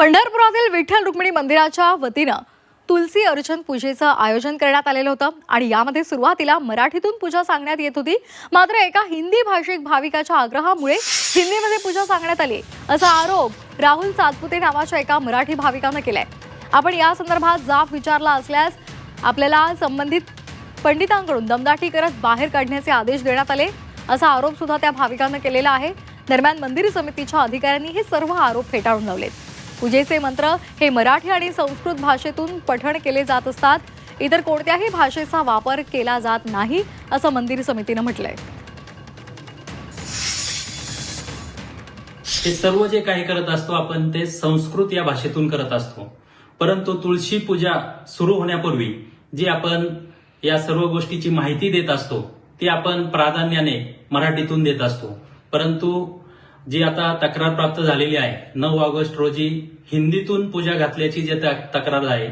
पंढरपुरातील विठ्ठल रुक्मिणी मंदिराच्या वतीनं तुलसी अर्चन पूजेचं आयोजन करण्यात आलेलं होतं आणि यामध्ये सुरुवातीला मराठीतून पूजा सांगण्यात येत होती. मात्र एका हिंदी भाषिक भाविकाच्या आग्रहामुळे हिंदीमध्ये पूजा सांगण्यात आली. असा आरोप राहुल सातपुते नावाच्या एका मराठी भाविकानं केलाय. आपण या संदर्भात जाब विचारला असल्यास आपल्याला संबंधित पंडितांकडून दमदाटी करत बाहेर काढण्याचे आदेश देण्यात आले असा आरोप सुद्धा त्या भाविकानं केलेला आहे. दरम्यान मंदिर समितीच्या अधिकाऱ्यांनी हे सर्व आरोप फेटाळून लावलेत. पूजेचे मंत्र हे मराठी आणि संस्कृत भाषेतून पठण केले जात असतात. इतर कोणत्याही भाषेचा वापर केला जात नाही असं मंदिर समितीनं म्हटलंय. हे सर्व जे काही करत असतो आपण ते संस्कृत या भाषेतून करत असतो. परंतु तुळशी पूजा सुरू होण्यापूर्वी जी आपण या सर्व गोष्टीची माहिती देत असतो ती आपण प्राधान्याने मराठीतून देत असतो. परंतु जी आता तक्रार प्राप्त झालेली आहे. नऊ ऑगस्ट रोजी हिंदीतून पूजा घातल्याची जी तक्रार आहे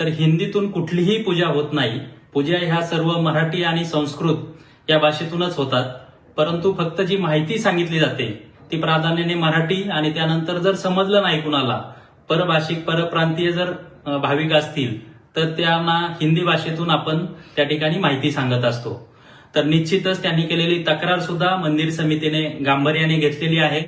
तर हिंदीतून कुठलीही पूजा होत नाही. पूजा ह्या सर्व मराठी आणि संस्कृत या भाषेतूनच होतात. परंतु फक्त जी माहिती सांगितली जाते ती प्राधान्याने मराठी आणि त्यानंतर जर समजलं नाही कुणाला परभाषिक परप्रांतीय जर भाविक असतील तर त्यांना हिंदी भाषेतून आपण त्या ठिकाणी माहिती सांगत असतो. तर निश्चितच त्यांनी केलेली तक्रार सुद्धा मंदिर समितीने गांभीर्याने घेतलेली आहे.